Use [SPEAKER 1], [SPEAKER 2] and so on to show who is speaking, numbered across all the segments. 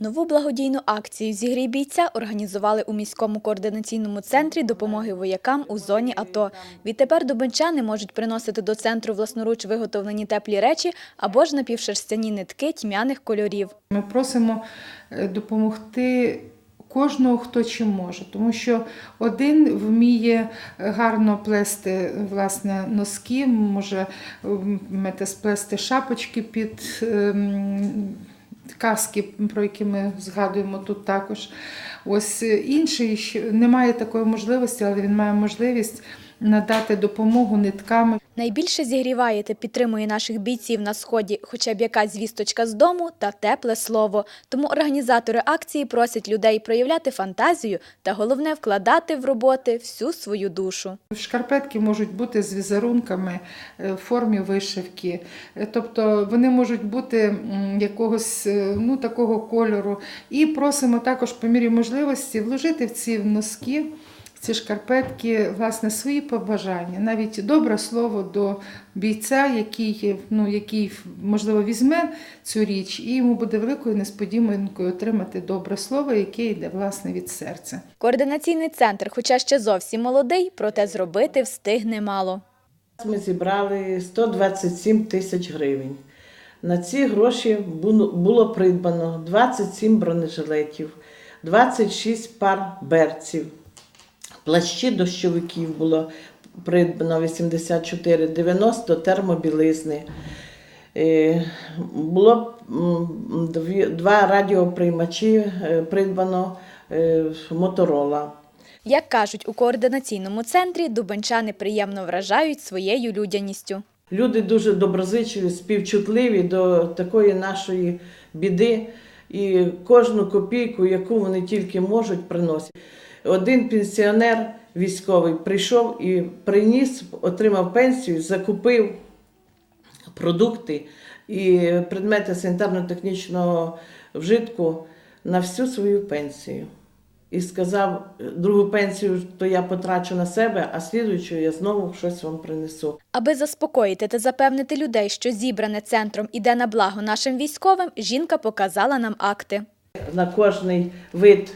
[SPEAKER 1] Нову благодійну акцію «Зігрій бійця» організували у міському координаційному центрі допомоги воякам у зоні АТО. Відтепер дубенчани можуть приносити до центру власноруч виготовлені теплі речі або ж напівшерстяні нитки тьмяних кольорів.
[SPEAKER 2] Ми просимо е, допомогти кожного, хто чим може, тому що один вміє гарно плести власне носки, може сплести шапочки під каски, про які ми згадуємо тут також. Ось е, інший немає такої можливості, але він має можливість надати допомогу нитками.
[SPEAKER 1] Найбільше зігріває та підтримує наших бійців на сході хоча б якась звісточка з дому та тепле слово. Тому організатори акції просять людей проявляти фантазію та головне вкладати в роботи всю свою душу.
[SPEAKER 2] Шкарпетки можуть бути з візерунками е, в формі вишивки, Е, тобто вони можуть бути якогось е, ну, такого кольору. І просимо також по мірі можливості вложити в ці носки, ці шкарпетки, власне, свої побажання, навіть добре слово до бійця, який, ну, який можливо візьме цю річ, і йому буде великою несподіванкою отримати добре слово, яке йде власне від серця.
[SPEAKER 1] Координаційний центр, хоча ще зовсім молодий, проте зробити встигне мало.
[SPEAKER 3] Ми зібрали 127 тисяч гривень. На ці гроші було- було придбано 27 бронежилетів, 26 пар берців, плащі дощовиків було придбано 84, 90 термобілизни. Е, Було два радіоприймачі е, придбано Моторола.
[SPEAKER 1] Як кажуть у координаційному центрі, дубенчани приємно вражають своєю людяністю.
[SPEAKER 3] Люди дуже доброзичливі, співчутливі до такої нашої біди і кожну копійку, яку вони тільки можуть, приносять. Один пенсіонер військовий прийшов і приніс, отримав пенсію, закупив продукти і предмети санітарно-технічного вжитку на всю свою пенсію. І сказав, другу пенсію то я потрачу на себе, а слідуючу я знову щось вам принесу.
[SPEAKER 1] Аби заспокоїти та запевнити людей, що зібране центром іде на благо нашим військовим, жінка показала нам акти.
[SPEAKER 3] На кожний вид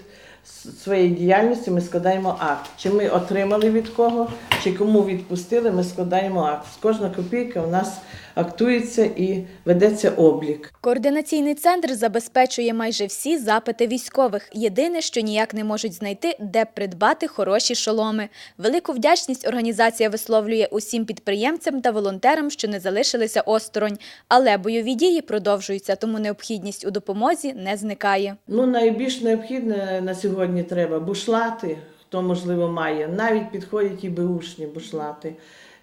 [SPEAKER 3] своєї діяльності ми складаємо акт. Чи ми отримали від кого, чи кому відпустили, ми складаємо акт. Кожна копійка у нас актується і ведеться облік.
[SPEAKER 1] Координаційний центр забезпечує майже всі запити військових. Єдине, що ніяк не можуть знайти, де придбати хороші шоломи. Велику вдячність організація висловлює усім підприємцям та волонтерам, що не залишилися осторонь. Але бойові дії продовжуються, тому необхідність у допомозі не зникає.
[SPEAKER 3] Ну, найбільш необхідне на сьогодні треба бушлати, хто можливо має. Навіть підходять і беушні бушлати,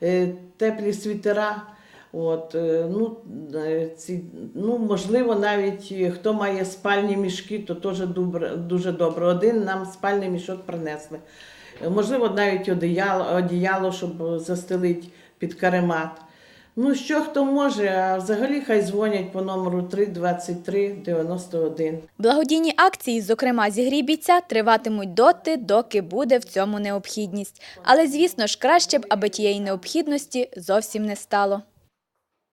[SPEAKER 3] Е, теплі світера. От, е, ну, е, ці, ну, можливо, навіть хто має спальні мішки, то теж дуже добре. Один нам спальний мішок принесли. Можливо, навіть одіяло, одіяло щоб застелити під каремат. Ну, що хто може, а взагалі хай дзвонять по номеру 323 91.
[SPEAKER 1] Благодійні акції, зокрема бійця, триватимуть доти, доки буде в цьому необхідність. Але, звісно ж, краще б, аби тієї необхідності зовсім не стало.